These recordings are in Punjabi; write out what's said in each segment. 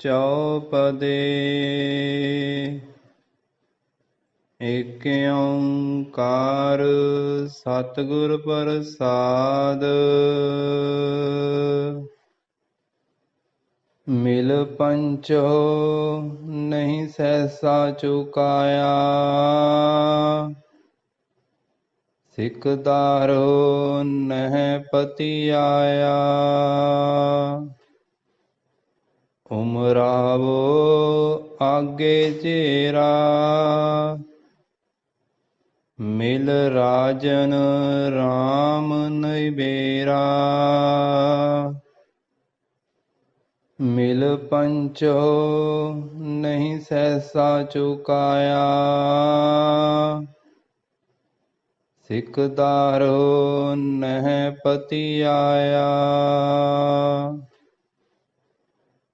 ਚੌਪਦੇ ਏਕ ਓੰਕਾਰ ਸਤਿਗੁਰ ਪ੍ਰਸਾਦ ਮਿਲ ਪੰਚੋ ਨਹੀਂ ਸਹਿਸਾ ਚੁਕਾਇਆ ਸਿਕਦਾਰੋ ਨਹਿ ਪਤੀ ਆਇਆ ਉਮਰਾਵੋ ਆਗੇ ਚੇਰਾ। ਮਿਲ ਰਾਜਨ RAM ਨੈਬੇਰਾ ਮਿਲ ਪੰਚੋ ਨਹੀਂ ਸਹਿਸਾ ਚੁਕਾਇਆ। ਸਿਕਦਾਰੋ ਨਹਿ ਪਤੀ ਆਇਆ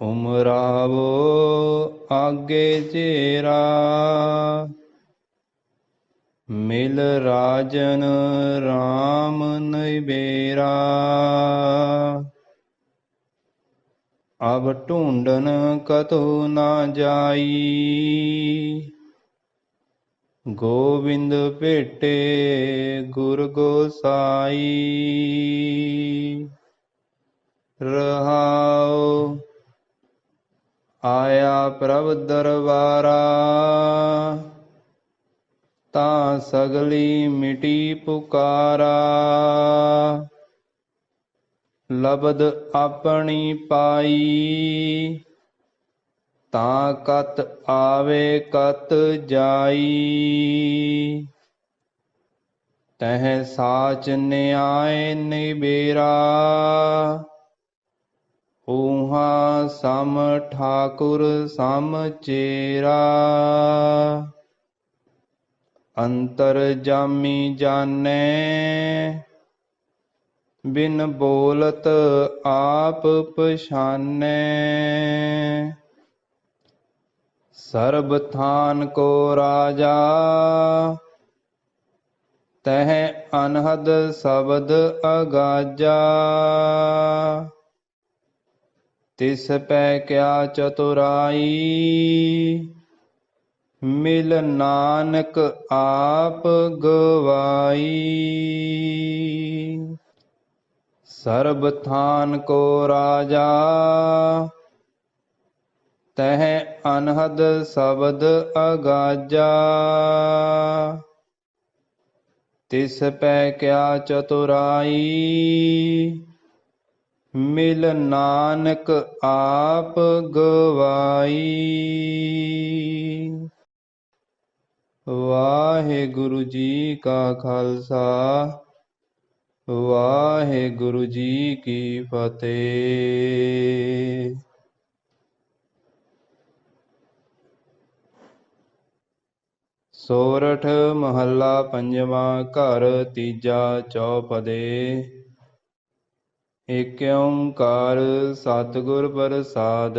ਉਮਰਾਵੋ ਆਗੇ ਚੇਰਾ। ਮਿਲ ਰਾਜਨ RAM ਨੈਬੇਰਾ ਅਬ ਢੂੰਡਨ ਕਤੂ ਨਾ ਜਾਈ। ਗੋਬਿੰਦ ਭੇਟੇ ਗੁਰ ਗੋਸਾਈ। ਰਹਾਉ ਆਇਆ ਪ੍ਰਭ ਦਰਬਾਰਾ। ਤਾਂ ਸਗਲੀ ਮਿਟੀ ਪੁਕਾਰਾ। ਲਬਦ ਆਪਣੀ ਪਾਈ। ਤਾਂ ਕਤ ਆਵੇ ਕਤ ਜਾਈ। ਤਹ ਸਾਚ ਨਿਆਏ ਨਿਬੇਰਾ। ਊਹਾ ਸਮ ਠਾਕੁਰ ਸਮ ਚੇਰਾ। ਅੰਤਰ ਜਾਮੀ ਜਾਣੈ, ਬਿਨ ਬੋਲਤ ਆਪ ਪਛਾਨੈ। ਸਰਬ ਥਾਨ ਕੋ ਰਾਜਾ, ਤਹ ਅਨਹਦ ਸ਼ਬਦ ਅਗਾਜਾ। ਤਿਸ ਪੈ ਕਿਆ ਚਤੁਰਾਈ, ਮਿਲ ਨਾਨਕ ਆਪ ਗਵਾਈ। ਸਰਬ ਥਾਨ ਕੋ ਰਾਜਾ, ਤਹਿ ਅਨਹਦ ਸ਼ਬਦ ਅਗਾਜਾ। ਤਿਸ ਪੈ ਕਿਆ ਚਤੁਰਾਈ ਮਿਲ ਨਾਨਕ ਆਪ ਗਵਾਈ ਵਾਹਿਗੁਰੂ ਜੀ ਕਾ ਖਾਲਸਾ ਵਾਹਿਗੁਰੂ ਜੀ ਕੀ ਫਤਿਹ ਸੋਰਠ ਮਹੱਲਾ ਪੰਜਵਾਂ ਘਰ ਤੀਜਾ ਚੌਪਦੇ ਏਕ ਓੰਕਾਰ ਸਤਿਗੁਰ ਪ੍ਰਸਾਦ।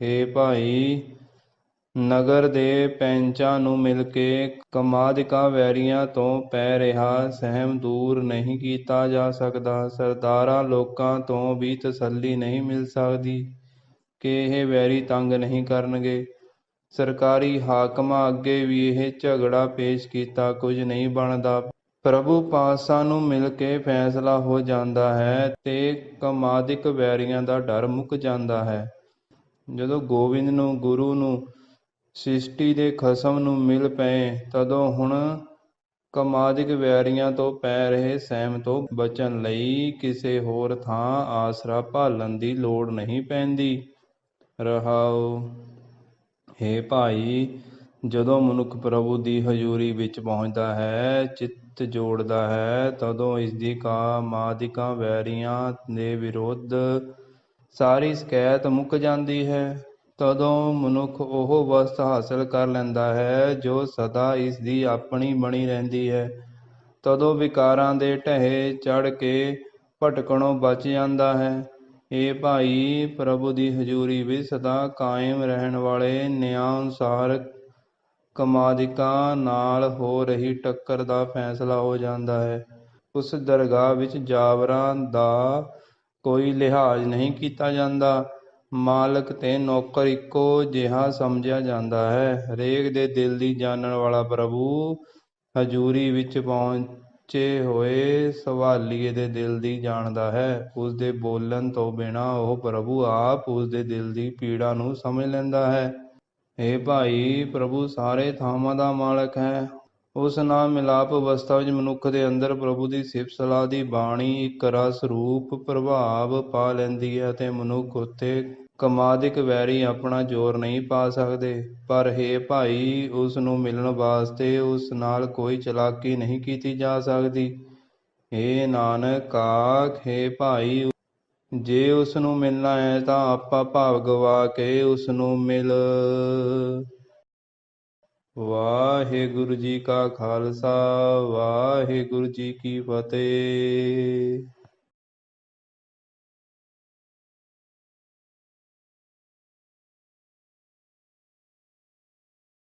ਏ ਭਾਈ, ਨਗਰ ਦੇ ਪੈਂਚਾਂ ਨੂੰ ਮਿਲ ਕੇ ਕਮਾਦਿਕਾ ਵੈਰੀਆਂ ਤੋਂ ਪੈ ਰਿਹਾ ਸਹਿਮ ਦੂਰ ਨਹੀਂ ਕੀਤਾ ਜਾ ਸਕਦਾ। ਸਰਦਾਰਾਂ ਲੋਕਾਂ ਤੋਂ ਵੀ ਤਸੱਲੀ ਨਹੀਂ ਮਿਲ ਸਕਦੀ ਕਿ ਇਹ ਵੈਰੀ ਤੰਗ ਨਹੀਂ ਕਰਨਗੇ। ਸਰਕਾਰੀ ਹਾਕਮਾਂ ਅੱਗੇ ਵੀ ਇਹ ਝਗੜਾ ਪੇਸ਼ ਕੀਤਾ। ਕੁਝ ਨਹੀਂ ਬਣਦਾ। ਪ੍ਰਭੂ ਪਾਤਸ਼ਾਹ ਨੂੰ ਮਿਲ ਕੇ ਫੈਸਲਾ ਹੋ ਜਾਂਦਾ ਹੈ ਤੇ ਕਮਾਦਿਕ ਵੈਰੀਆਂ ਦਾ ਡਰ ਮੁੱਕ ਜਾਂਦਾ ਹੈ। ਜਦੋਂ ਗੋਬਿੰਦ ਨੂੰ, ਗੁਰੂ ਨੂੰ ਸ੍ਰਿਸ਼ਟੀ ਦੇ ਖਸਮ ਨੂੰ ਮਿਲ ਪਏ, ਤਦੋਂ ਹੁਣ ਕਮਾਦਿਕ ਵੈਰੀਆਂ ਤੋਂ ਪੈ ਰਹੇ ਸਹਿਮ ਤੋਂ ਬਚਣ ਲਈ ਕਿਸੇ ਹੋਰ ਥਾਂ ਆਸਰਾ ਭਾਲਣ ਦੀ ਲੋੜ ਨਹੀਂ ਪੈਂਦੀ। ਰਹਾਉ, ਹੇ ਭਾਈ, ਜਦੋਂ ਮਨੁੱਖ ਪ੍ਰਭੂ ਦੀ ਹਜ਼ੂਰੀ ਵਿੱਚ ਪਹੁੰਚਦਾ ਹੈ, ਚਿੱਤ ਜੋੜਦਾ ਹੈ, ਤਦੋਂ ਇਸਦੀ ਕਾਮਾਦਿਕਾਂ ਵੈਰੀਆਂ ਦੇ ਵਿਰੁੱਧ ਸਾਰੀ ਸ਼ਿਕਾਇਤ ਮੁੱਕ ਜਾਂਦੀ ਹੈ। ਤਦੋਂ ਮਨੁੱਖ ਉਹ ਵਸਤ ਹਾਸਲ ਕਰ ਲੈਂਦਾ ਹੈ, ਜੋ ਸਦਾ ਇਸ ਦੀ ਆਪਣੀ ਬਣੀ ਰਹਿੰਦੀ ਹੈ। ਤਦੋਂ ਵਿਕਾਰਾਂ ਦੇ ਢਹੇ ਚੜ ਕੇ ਭਟਕਣੋਂ ਬਚ ਜਾਂਦਾ ਹੈ। ਇਹ ਭਾਈ ਪ੍ਰਭੂ ਦੀ ਹਜ਼ੂਰੀ ਵਿੱਚ ਸਦਾ ਕਾਇਮ ਰਹਿਣ ਵਾਲੇ ਨਿਆਂ ਅਨੁਸਾਰ ਕਮਾਦਿਕਾਂ ਨਾਲ ਹੋ ਰਹੀ ਟੱਕਰ ਦਾ ਫੈਸਲਾ ਹੋ ਜਾਂਦਾ ਹੈ। ਉਸ ਦਰਗਾਹ ਵਿੱਚ ਜਾਵਰਾਂ ਦਾ ਕੋਈ ਲਿਹਾਜ਼ ਨਹੀਂ ਕੀਤਾ ਜਾਂਦਾ। ਮਾਲਕ ਤੇ ਨੌਕਰ ਇੱਕੋ ਜਿਹਾ ਸਮਝਿਆ ਜਾਂਦਾ ਹੈ। ਹਰੇਕ ਦੇ ਦਿਲ ਦੀ ਜਾਣਨ ਵਾਲਾ ਪ੍ਰਭੂ ਹਜ਼ੂਰੀ ਵਿੱਚ ਪਹੁੰਚੇ ਹੋਏ ਸਵਾਲੀਏ ਦੇ ਦਿਲ ਦੀ ਜਾਣਦਾ ਹੈ। ਉਸ ਦੇ ਬੋਲਣ ਤੋਂ ਬਿਨਾਂ ਉਹ ਪ੍ਰਭੂ ਆਪ ਉਸ ਦੇ ਦਿਲ ਦੀ ਪੀੜਾ ਨੂੰ ਸਮਝ ਲੈਂਦਾ ਹੈ। ਇਹ ਭਾਈ, ਪ੍ਰਭੂ ਸਾਰੇ ਥਾਵਾਂ ਦਾ ਮਾਲਕ ਹੈ। ਉਸ ਨਾਲ ਮਿਲਾਪ ਅਵਸਥਾ ਵਿੱਚ ਮਨੁੱਖ ਦੇ ਅੰਦਰ ਪ੍ਰਭੂ ਦੀ ਸਿਫਤ ਸਲਾਹ ਦੀ ਬਾਣੀ ਇੱਕ ਰਸ ਰੂਪ ਪ੍ਰਭਾਵ ਪਾ ਲੈਂਦੀ ਹੈ ਅਤੇ ਮਨੁੱਖ ਉੱਤੇ ਕਮਾਦਿਕ ਵੈਰੀ ਆਪਣਾ ਜ਼ੋਰ ਨਹੀਂ ਪਾ ਸਕਦੇ। ਪਰ ਹੇ ਭਾਈ, ਉਸ ਨੂੰ ਮਿਲਣ ਵਾਸਤੇ ਉਸ ਨਾਲ ਕੋਈ ਚਲਾਕੀ ਨਹੀਂ ਕੀਤੀ ਜਾ ਸਕਦੀ। ਏ ਨਾਨਕ, ਆਖੇ ਭਾਈ ਜੇ ਉਸ ਨੂੰ ਮਿਲਣਾ ਹੈ ਤਾਂ ਆਪਾ ਭਾਵ ਗਵਾ ਕੇ ਉਸ ਨੂੰ ਮਿਲ। ਵਾਹਿਗੁਰੂ ਜੀ ਕਾ ਖਾਲਸਾ, ਵਾਹਿਗੁਰੂ ਜੀ ਕੀ ਫਤਿਹ।